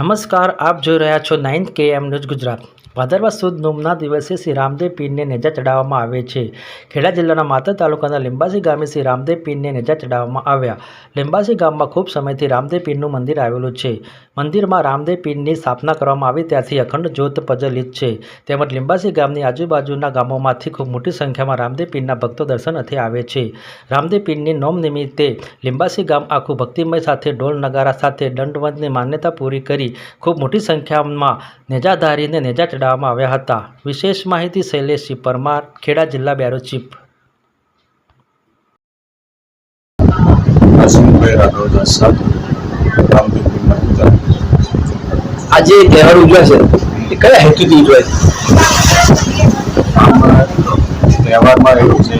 નમસ્કાર, આપ જોઈ રહ્યા છો નાઇન્થ કે એમ ન્યૂઝ ગુજરાત. ભાદરવા સુદ નોમના દિવસે શ્રી રામદેવ પીરને નેજા ચડાવવામાં આવે છે. ખેડા જિલ્લાના માતર તાલુકાના લીંબાસી ગામે શ્રી રામદેવ પીરને નેજા ચડાવવામાં આવ્યા. લીંબાસી ગામમાં ખૂબ સમયથી રામદેવ પીરનું મંદિર આવેલું છે. મંદિરમાં રામદેવ પીરની સ્થાપના કરવામાં આવી ત્યાંથી અખંડ જ્યોત પ્રજલિત છે. તેમજ લીંબાસી ગામની આજુબાજુના ગામોમાંથી ખૂબ મોટી સંખ્યામાં રામદેવ પીરના ભક્તો દર્શન અર્થે આવે છે. રામદેવ પીરની નોમ નિમિત્તે લીંબાસી ગામ આખું ભક્તિમય સાથે ઢોલ નગારા સાથે દંડવંતની માન્યતા પૂરી કરી ખૂબ મોટી સંખ્યામાં નેજાધારીને નેજા ચડાવવામાં આવ્યા હતા. વિશેષ માહિતી શૈલેષસિંહ પરમાર ખેડા જિલ્લા બ્યુરો ચીફ. આજે તહેવાર ઉજવાય છે. એ કયા હેતુથી ઉજવાય છે? તહેવારમાં એવું છે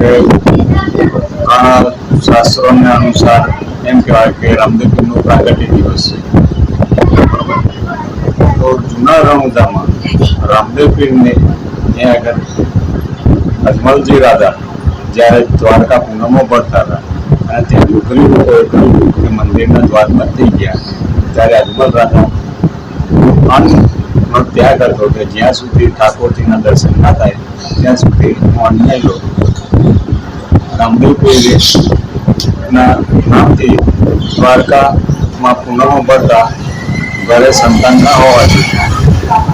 કે ઘણા શાસ્ત્રોને અનુસાર એમ કહેવાય કે રામદેવપીરનો પ્રાગટ્ય દિવસ છે. તો જૂના રણુદામાં રામદેવપીરને ત્યાં આગળ અજમલજી રાજા જ્યારે દ્વારકા પૂનમો ભરતા હતા અને ત્યાં ડુગરી લોકોએ કહ્યું કે મંદિરના દ્વારમાં થઈ ગયા. ત્યારે અજમલ રાજા અન્નનો ત્યાગ કરતો કે જ્યાં સુધી ઠાકોરજીના દર્શન ના થાય, ત્યાં સુધી હું અન્યાય લઉં રામદેવ પીરે ના નામથી દ્વારકામાં પૂનમો ભરતા ઘરે સંતાન ના હોવાથી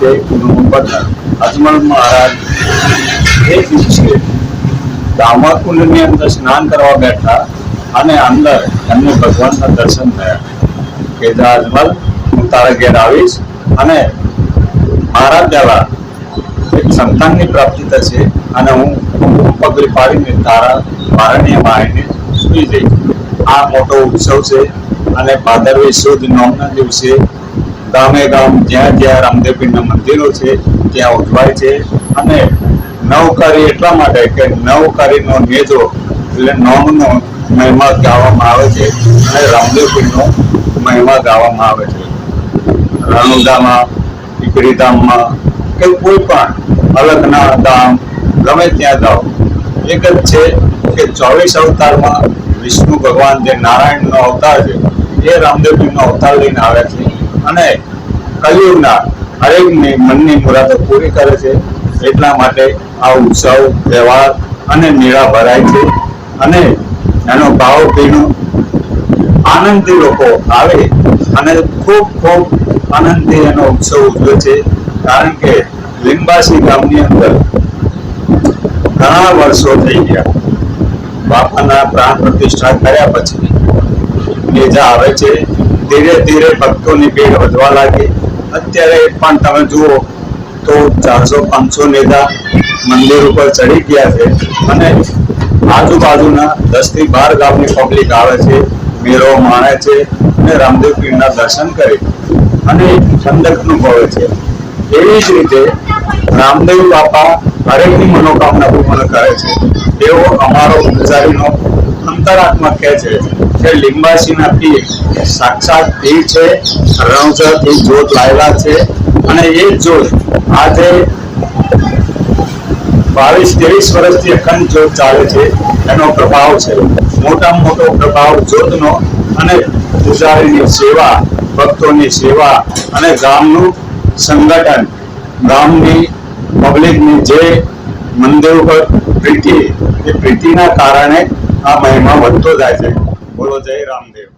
તે પૂનમો ભરતા અજમલ મહારાજ એ દિવસે દામા કુંડની અંદર સ્નાન કરવા બેઠા અને અંદર એમને ભગવાનના દર્શન થયા. કે જા અજમલ, હું તારા ઘેર આવીશ અને મારા દ્વારા એક સંતાનની પ્રાપ્તિ થશે અને હું પગલી પાડીને તારા મારણીયમાં આવીને સુઈ જઈશ. આ મોટો ઉત્સવ છે અને ભાદરવી સુદ નોમના દિવસે ગામે ગામ જ્યાં જ્યાં રામદેવપીરના મંદિરો છે, ત્યાં ઉજવાય છે. અને નવકારી એટલા માટે કે નવકારીનો નેજો એટલે નોમનો મહિમા ગાવામાં આવે છે અને રામદેવપીરનો મહિમા ગાવામાં આવે છે. રણુદામાં ટીકરીધામમાં કે કોઈ પણ અલગના ધામ, ગમે ત્યાં જાઓ, એક જ છે કે ચોવીસ અવતારમાં વિષ્ણુ ભગવાન જે નારાયણનો અવતાર છે, એ રામદેવજીનો અવતાર લઈને આવ્યા છે. અને કલિયુગના હરેક મનની મુરાદો પૂરી કરે છે. એટલા માટે આ ઉત્સવ, તહેવાર અને મેળા ભરાય છે. અને એનો ભાવ પીણો આનંદથી લોકો આવે અને ખૂબ ખૂબ આનંદથી એનો ઉત્સવ ઉજવે છે. કારણ કે લીંબાસી ગામની અંદર ઘણા વર્ષો થઈ ગયા. બાપાના પ્રાણ પ્રતિષ્ઠા કર્યા પછી મેજા આવે છે. ધીરે ધીરે ભક્તોની ભીડ વધવા લાગી. અત્યારે પણ તમે જુઓ તો ચારસો પાંચસો નેતા મંદિર ઉપર ચડી ગયા છે અને આજુબાજુના દસથી બાર ગામની પબ્લિક આવે છે, મેળો માણે છે અને રામદેવ પીરના દર્શન કરે અને ઠંડક અનુભવે છે. એવી જ રીતે રામદેવ બાપા હરેકની મનોકામના પૂર્ણ કરે છે. એવો અમારો ગુજારીનો અંતરાત્મા કહે છે કે લીંબાસીના પીર સાક્ષાત પીર છે રણસરથી જોત લાવેલા છે અને એ જોત આજે બાવીસ, ત્રેવીસ વર્ષથી અખંડ જોત ચાલે છે. એનો પ્રભાવ છે. મોટામાં મોટો પ્રભાવ જોતનો અને પૂજારીની સેવા, ભક્તોની સેવા અને ગામનું સંગઠન. ગામની પબ્લિકની જે મંદિર ઉપર પ્રીતિ, એ પ્રીતિના કારણે આ મહિમા વધતો જાય છે. બોલો જય રામદેવ.